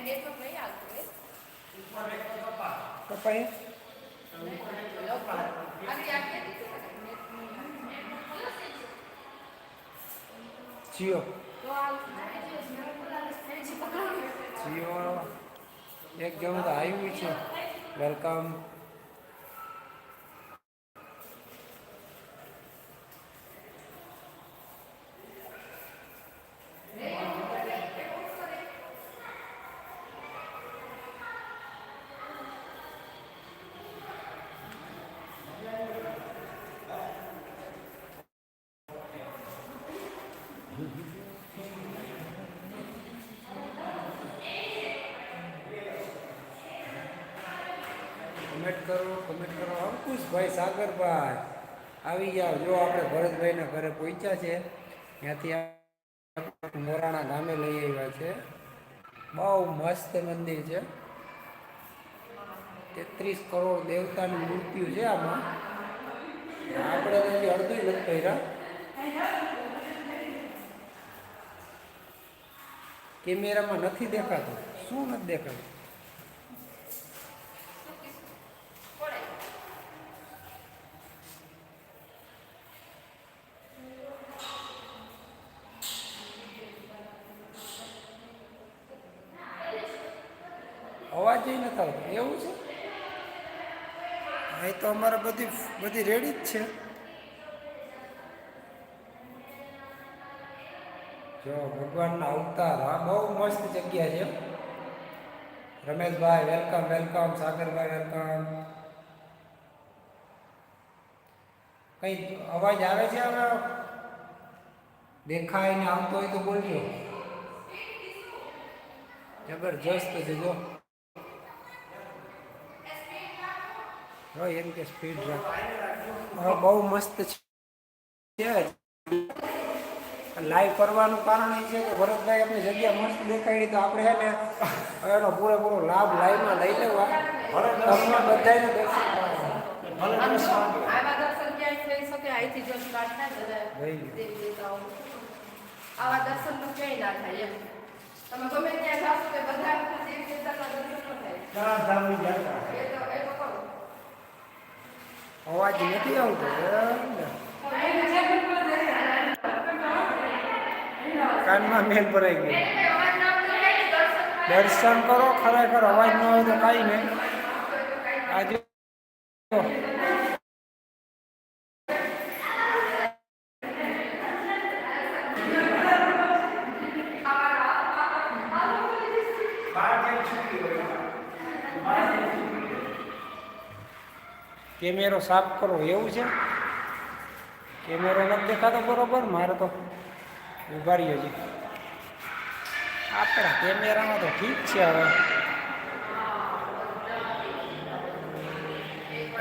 ને જીઓ. જીઓ એક જેવું તો આવ્યું છે. વેલકમ. કમેન્ટ કરો કમેન્ટ કરો. અંકુશભાઈ સાગરભાઈ, આવી જાઓ જો આપણે ભરતભાઈના ઘરે પહોંચ્યા છે, ત્યાંથી મોરાણા ગામે લઈ આવ્યા છે. બહુ મસ્ત મંદિર છે. તેત્રીસ કરોડ દેવતાની મૂર્તિઓ છે આમાં. આપણે હજી અડધું નથી કર્યા. કેમેરામાં નથી દેખાતું. શું નથી દેખાતું? અવાજ નથી આવતો. એવું છે? એ તો અમારે બધી બધી રેડી જ છે. જો, ભગવાનના અવતાર. આ બહુ મસ્ત જગ્યા છે. Rameshbhai welcome welcome Sagarbhai welcome કઈ અવાજ આવે છે હવે દેખાય ને આવતો હોય તો બોલજો. જબરજસ્ત છે, જો. એમ કે સ્પીડ રાખ બહુ મસ્ત છે. લાઈવ કરવાનું કારણ એ છે કે ભરતભાઈ આપણી જગ્યા મસ્ત દેખાડી તો આપણે છે ને એનો પૂરેપૂરો લાભ લાઈવમાં લઈ લેવા. તમને બધાને દર્શન. આવા તો ક્યાંય ના થાય એમ. તમે ગમે ત્યાં જાશો કે બધા દર્શન થાય. અવાજ નથી આવતો. કાનમાં મેલ ભરાઈ ગયો. દર્શન કરો, ખરેખર અવાજ ન હોય તો કાંઈ નહીં. આજે કેમેરો સાફ કરો, એવું છે? કેમેરો નથી દેખાતો બરોબર? મારે તો ઊભા રહીએ હજી આપણા કેમેરામાં તો ઠીક છે હવે.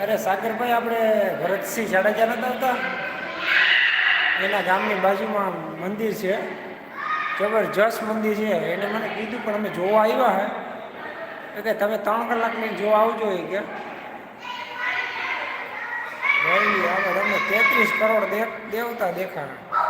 અરે સાગરભાઈ, આપણે ભરતસિંહ જાડેજા નતા આવતા? એના ગામની બાજુમાં મંદિર છે. જબરજસ્ત મંદિર છે. એને મને કીધું, પણ અમે જોવા આવ્યા હે. કે તમે ત્રણ કલાકની જોવા આવજો એ કે. વળી આગળ અમે તેત્રીસ કરોડ દેવ દેવતા દેખાણા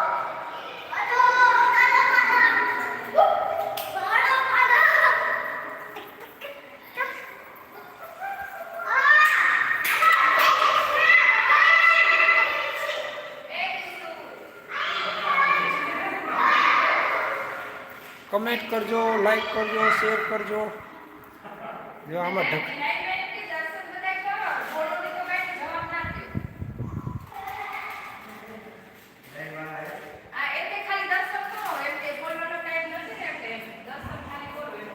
કમેન્ટ કરજો લાઈક કરજો શેર કરજો. જો આમાં ઢક દર્શન બધા કરો બોલો તો કઈ જવાબ ના દે આ એટલે ખાલી દર્શન કરો એમ કે બોલવાનો ટાઈમ નથી ને એટલે દર્શન ખાલી કરો એમ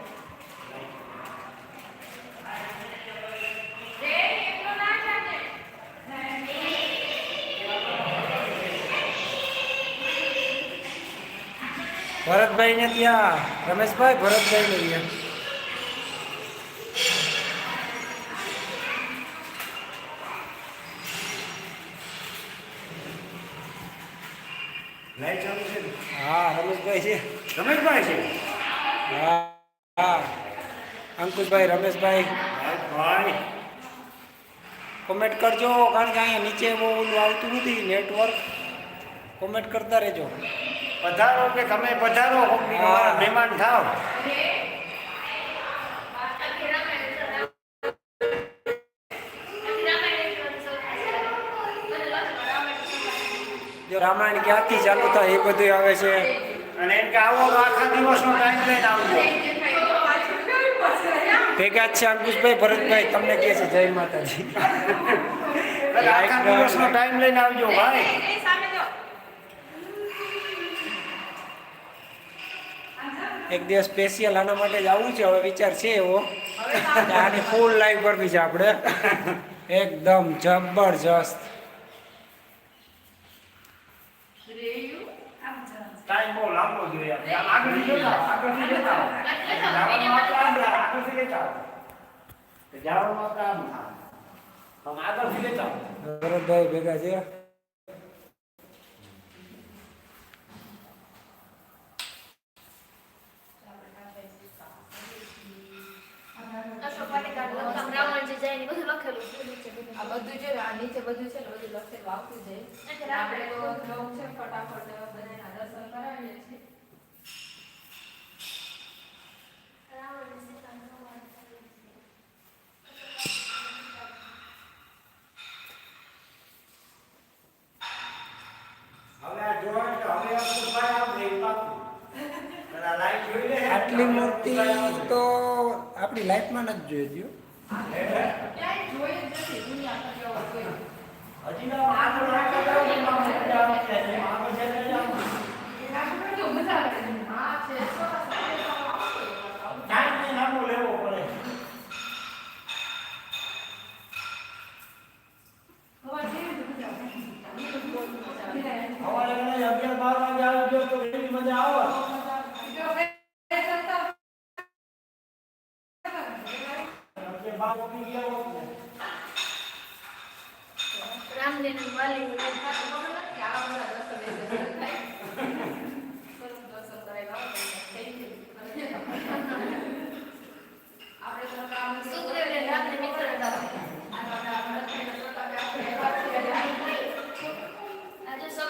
રે એટલો ના જાને ભરતભાઈ ને ત્યાં. રમેશભાઈ ભરતભાઈ ને? હા રમેશભાઈ છે. રમેશભાઈ છે? હા હા. અંકુશભાઈ રમેશભાઈ. ભાઈ. કોમેન્ટ કરજો કારણ કે અહીંયા નીચે બહુ ઓલું આવતું નથી નેટવર્ક કોમેન્ટ કરતા રહેજો. પધારો કે તમે પધારો મહેમાન થાવ. જો રામાયણ ક્યાંથી ચાલુ થાય એ બધું આવે છે. અને એમ કે આવો આખા દિવસ નો ટાઈમ લઈને આવજો. ભેગા છે અંકુશભાઈ ભરતભાઈ તમને કે છે જય માતાજી. આખા દિવસ નો. ટાઈમ લઈને આવજો ભાઈ. એક દિવસ સ્પેશિયલ આના માટે જ આવવું છે હવે વિચાર છે એવો. આની ફૂલ લાઈવ કરવી છે આપણે. એકદમ જબરજસ્ત. ટાઈમ ભેગા લાંબો જોઈએ આપણે. આમ આગળથી જતા આવો, આગળથી જતા આવો. જવાનું આપણે આમ જાય, આગળથી જતા આવો. તો જવાનું આપણે આમ થાય. આમ આગળથી જતા આવો. ભરતભાઈ ભેગા છે આ બધું છે ને, આ નીચે બધું છે ને બધું લખેલું આવતું જાય. આપણે તો બ્લોગ છે ફટાફટ બધાના દર્શન કરાવીએ છીએ હવે આ જોવાનું કે હવે આ તો ભાઈ આમ નહીં પાકું. અને આ લાઈટ જોઈ લે. આટલી મૂર્તિ તો આપણી લાઈફમાં નથી જોઈ દ્યો ક્યાંય જોઈ જ નથી દુનિયા ફરી એવો કોઈ. હજી ના આગળ આગળ જાઓ ને એમાં મજા આવે છે. એમાં આગળ જઈને જાઓ. આપણે તો મજા આવે છે. હા છે સરસ આવતું ટાઈમ ને લાંબો લેવો પડે. હવા જેવી જ મજા આવે. સવારે એને અગિયાર બાર વાગે આવી ગયો તો એવી મજા આવે જો બે કરતા અગિયાર બાર વાગી ગયા હોત ને. કોણ કોણ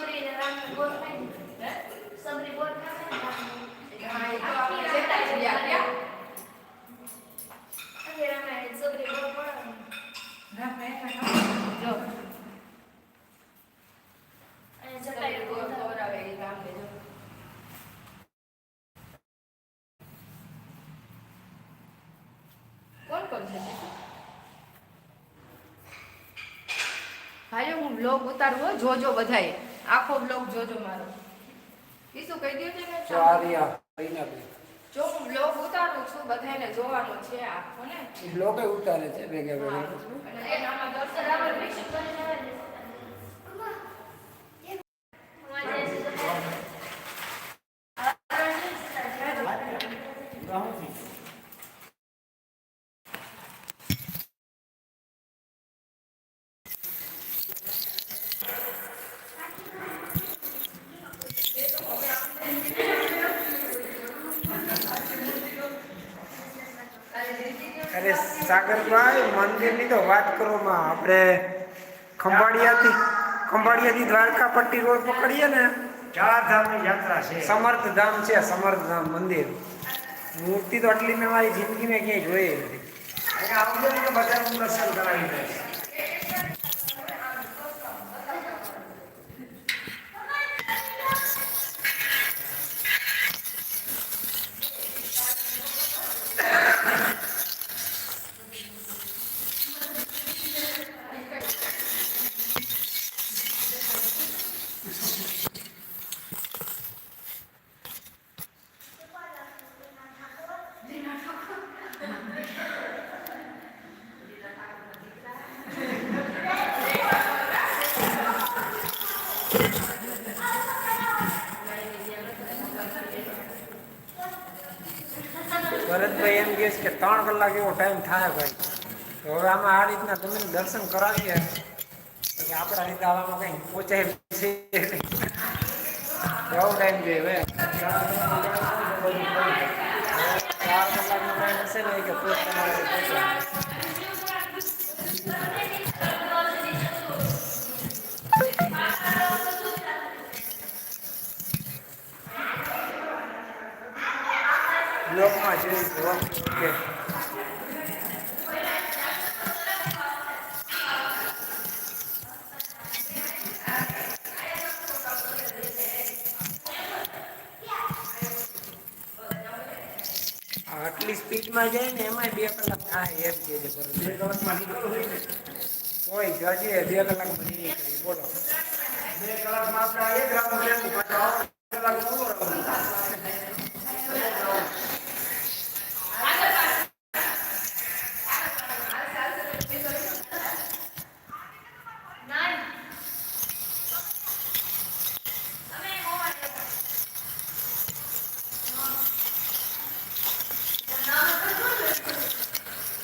છે ભાઈ હું બ્લોગ ઉતારું હો જોજો બધાય. આખો બ્લોગ જોજો મારો. કીશું કહી દઉં છે ને જો આર્યા રીનાબેન જો હું બ્લોગ ઉતારું છું બધાને જોવાનો છે આખો ને? બ્લોગ ઉતારે છે ભેગે ભેગા. અને એનામાં દર્શન અરે સાગરભાઈ મંદિરની તો વાત કરવામાં આપણે ખંભાળિયાથી ખંભાળિયાથી દ્વારકા પટ્ટી રોડ પકડીએ ને. ચાર ધામની યાત્રા છે. સમર્થ ધામ છે સમર્થ ધામ મંદિર. મૂર્તિ તો આટલી મેં મારી જિંદગીમાં ક્યાંય જોઈ નથી. અહીંયા આવજો ને બધાનું દર્શન કરાવી દઈશ ભરતભાઈ એમ કહે છે કે ત્રણ કલાક એવો ટાઈમ થાય ભાઈ. તો હવે આમાં આ રીતના તમે દર્શન કરાવીએ. પછી આપણા રીતે આવામાં કંઈ પહોંચે છે. એવો ટાઈમ જોઈએ હવે ચાર કલાકનો ટાઈમ હશે ને કે તો જ તમારે બ્લોકમાં સ્પીડમાં જાય ને એમાં બે કલાક થાય એમ કે છે. બે કલાકમાં નીકળવું હોય ને કોઈ જજે બે કલાકમાં નહીં નીકળી બોલો. બે કલાકમાં આપણે એક રાઉન્ડ લેવું કલાક મોડો રાઉન્ડ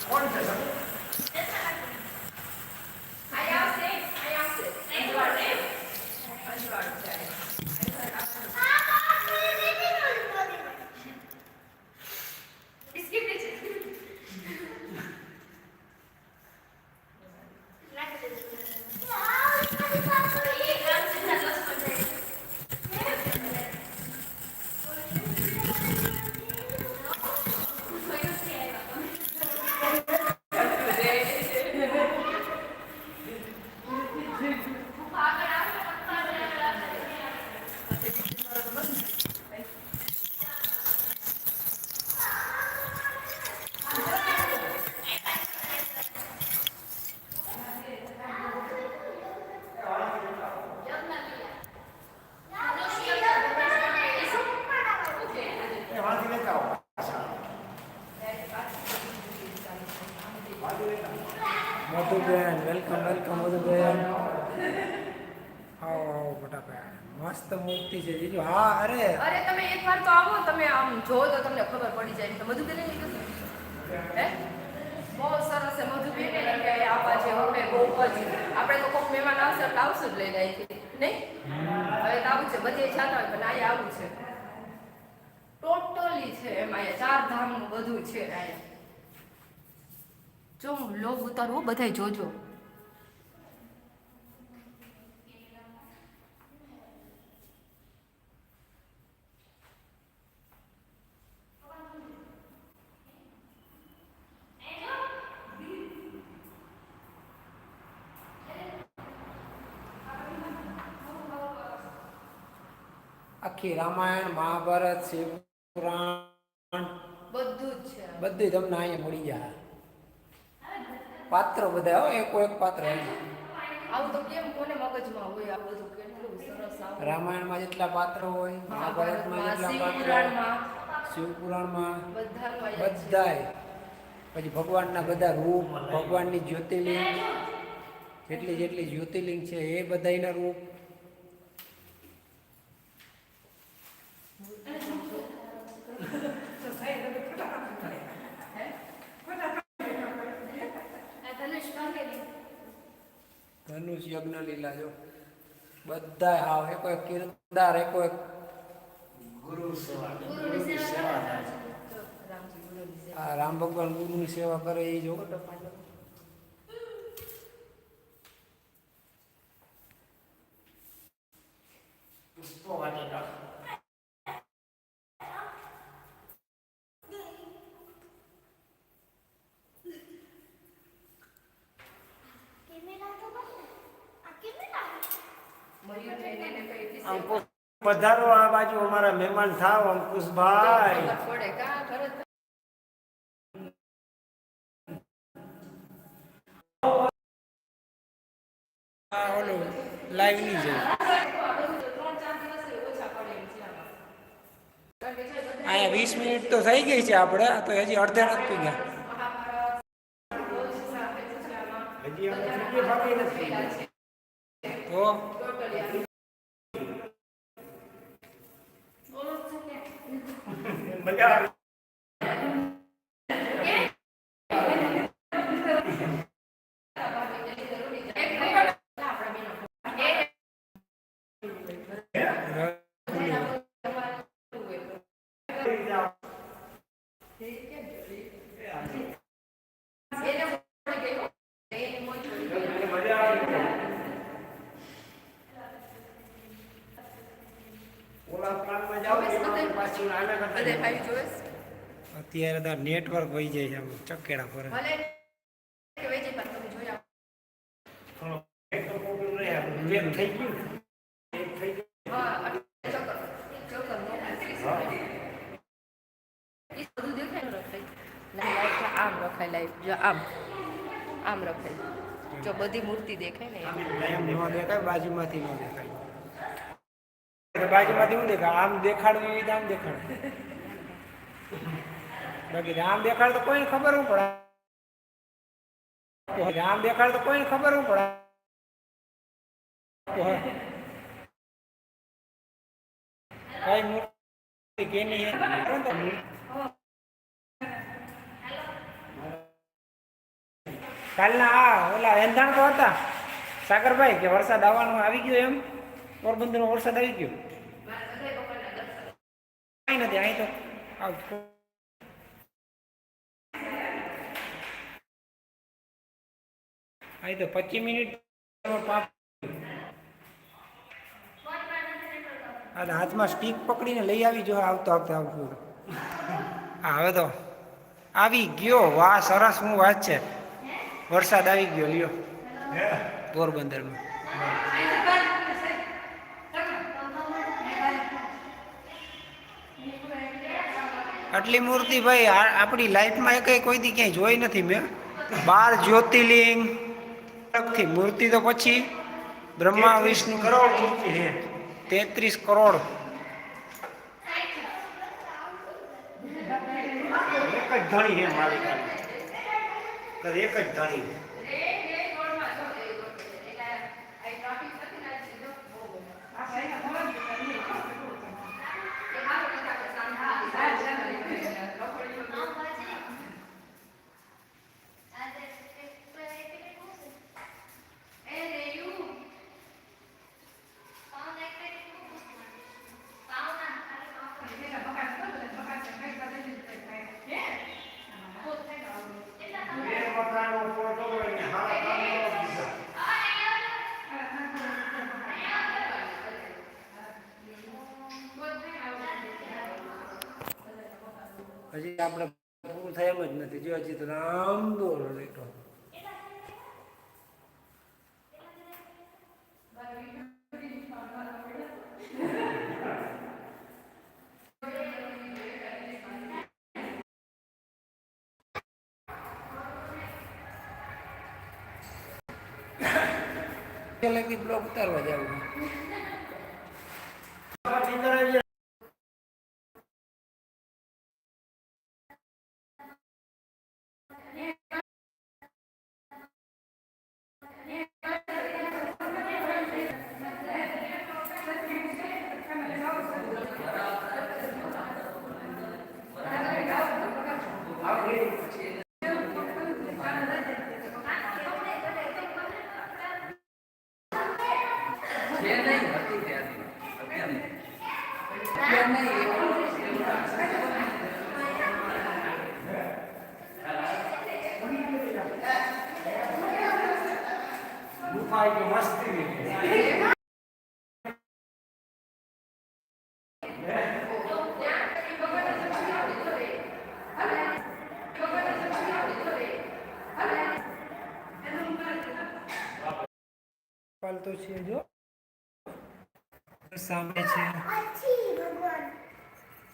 કોણ છે સર? અહીં આવશે અહીં આવશે અંજવાડ અંજવાડ જાય બિસ્કિટ છે એ વાંચી લેતા આવો. વાંચી લેતા આવો. મધુબેન વેલકમ વેલકમ બધું આવો આવો ફટાફટ. મસ્ત મૂર્તિ છે જીજુ. હા અરે. અરે તમે એકવાર તો આવો તમે આમ જો તો તમને ખબર પડી જાય. તો મધુબેન કીધું હે? બહુ સરસ છે મધુબેન એટલે કે આવા છે હવે બહુ જ. આપણે તો કોઈ મહેમાન આવશે એટલે આવશું જ લઈને અહીંથી નહીં? હવે તો આવું છે બધે જાતા હોય પણ અહીંયા આવું છે. ટોટલી છે એમાં ચાર ધામનું બધું છે અહીંયા. જો હું લોગ ઉતારવું બધાય જોજો. આખી રામાયણ મહાભારત શિવપુરાણ બધું જ છે. બધું તમને અહીંયા મળી જાય. પાત્ર બધા હો એક એક પાત્ર આવું તો કેમ કોને મગજમાં હોય? આ બધું કેટલું સરસ રામાયણમાં જેટલા પાત્ર હોય મહાભારતમાં જેટલા પાત્ર શિવપુરાણમાં. બધાનું બધાય. પછી ભગવાનના બધા રૂપ ભગવાનની જ્યોતિર્લિંગ જેટલી જેટલી જ્યોતિર્લિંગ છે એ બધાયના રૂપ. ધનુષ યજ્ઞ લીલા જો. બધા હાવ. એકો એક કિરદાર એક ગુરુ સેવા. રામ ભગવાન ગુરુની સેવા કરે એ જો ફોટો પાડો. પુષ્પો વાટેકા મયુરને એને એને કઈ વિશે અંકુશ પધારો આ બાજુ અમારા મહેમાન થાવ અંકુશભાઈ. ઓલું લાઈવની છે અહીંયા વીસ મિનિટ તો થઈ ગઈ છે આપણે તો હજી અડધા નથી ગયા. હજી અમે નથી. તો म्हणजे અત્યારે તો નેટવર્ક વહી જાય છે આમ ચકેડા પર થઈ ગયું ને. એક થઈ જો આમ. આમ રખાય. જો બધી મૂર્તિ દેખાય ને એમ. દેખાય બાજુમાંથી ન દેખાય. બાજુમાંથી શું દેખાય આમ દેખાડવી આમ દેખાડ. બાકી આમ દેખાડ તો કોઈને ખબર ન પડે આમ દેખાડ તો કોઈને ખબર ન પડે કઈ મૂર્તિ કેની કાલના આ ઓલા એંધાણ તો હતા. સાગરભાઈ, કે વરસાદ આવવાનો આવી ગયો એમ? પોરબંદરનો વરસાદ આવી ગયો. કઈ નથી, અહીં તો અહીં તો પચીસ મિનિટ પાપ અને હાથમાં સ્ટીક પકડીને લઈ આવી, જો આવતો આવતો આવતું. હા, હવે તો આવી ગયો. વાહ, સરસ, શું વાત છે. વરસાદ આવી ગયો, લ્યો. પોરબંદરમાં. આટલી મૂર્તિ ભાઈ આપણી લાઈફમાં કઈ કોઈ દી ક્યાંય જોઈ નથી મેં. બાર જ્યોતિર્લિંગ થી મૂર્તિ તો પછી બ્રહ્મા વિષ્ણુ કરોડ મૂર્તિ છે. તેત્રીસ કરોડ. એક જ ધણી છે મારી એક જ ધણી બે મકાનો ફોટો હોય ને હારા કામનો બીજા. હજી આપણે પૂરું થાય એમ જ નથી જો હજી તો લાંબો રેટો લગી બ્લોક ઉતારવા જવું મસ્તી પાલતો છે જો સામે છે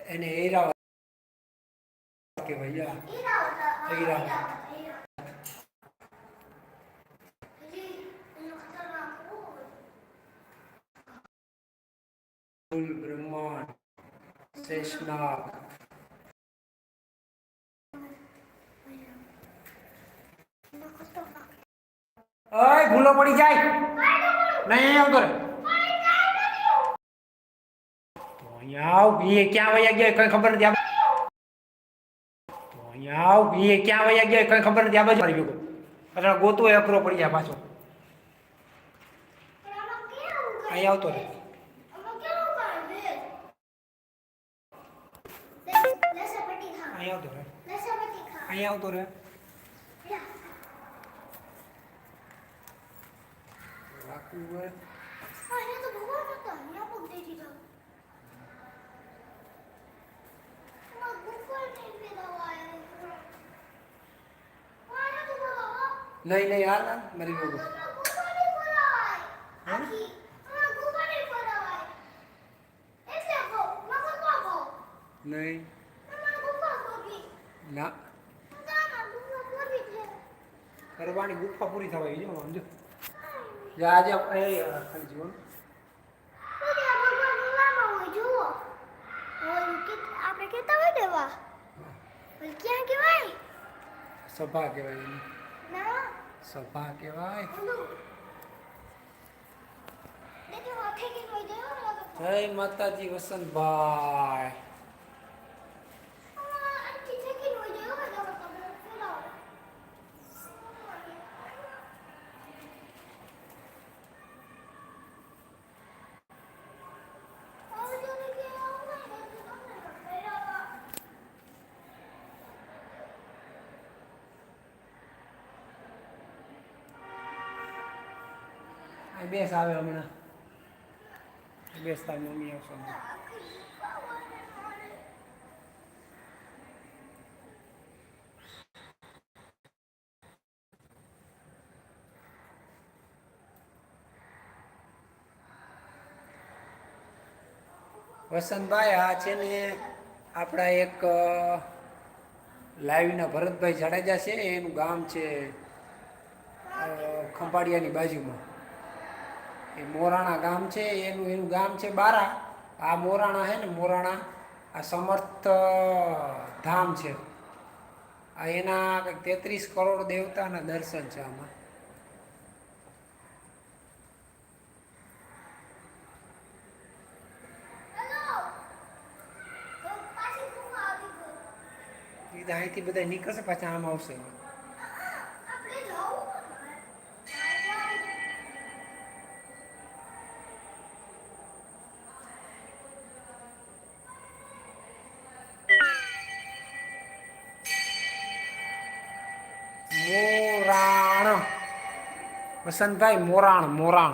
એને એરા કે ભૈયા એરા ભૂલો પડી જાય. નહીં આવતો રે અહીંયા આવ એ ક્યાં વયા ગયા કઈ ખબર નથી. અહીંયા આવ એ ક્યાં વયા ગયા કઈ ખબર નથી. આ બાજુ મારી ભેગો. પાછળ ગોતો એ અઘરો પડી જાય પાછો. અહીં આવતો રે અહીં આવતો રે અહીંયા આવતો રે રાખવું હોય નહીં નહીં આ ના મારી ભેગો નહીં ના કરવાની ગુફા પૂરી થવા આવી જો સમજો સભા કહેવાય સભા કહેવાય. જય માતાજી વસંતભાઈ આંટી છે કે કોઈ દેવા દેવા તમે ફેલાવો આ બેસ આવે હમણાં. બેસ તારી મમ્મી આવશે વસંતભાઈ, આ છે ને આપણા એક લાઈવના ભરતભાઈ જાડેજા છે. એનું ગામ છે ખંભાળિયાની બાજુમાં. એ મોરાણા ગામ છે એનું એનું ગામ છે બારા. આ મોરાણા છે ને મોરાણા આ સમર્થ ધામ છે. આ એના તેત્રીસ કરોડ દેવતાના દર્શન છે આમાં. અહીંથી બધા નીકળશે પાછા આમ આવશે. વસંતભાઈ મોરાણ મોરાણ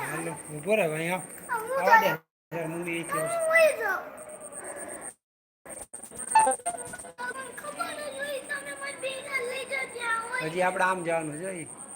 હાલો ઊભો રહે ભાઈ આવ આવા દે જરા મમ્મી અહીંથી આવશે હજી આપણે આમ જવાનું છે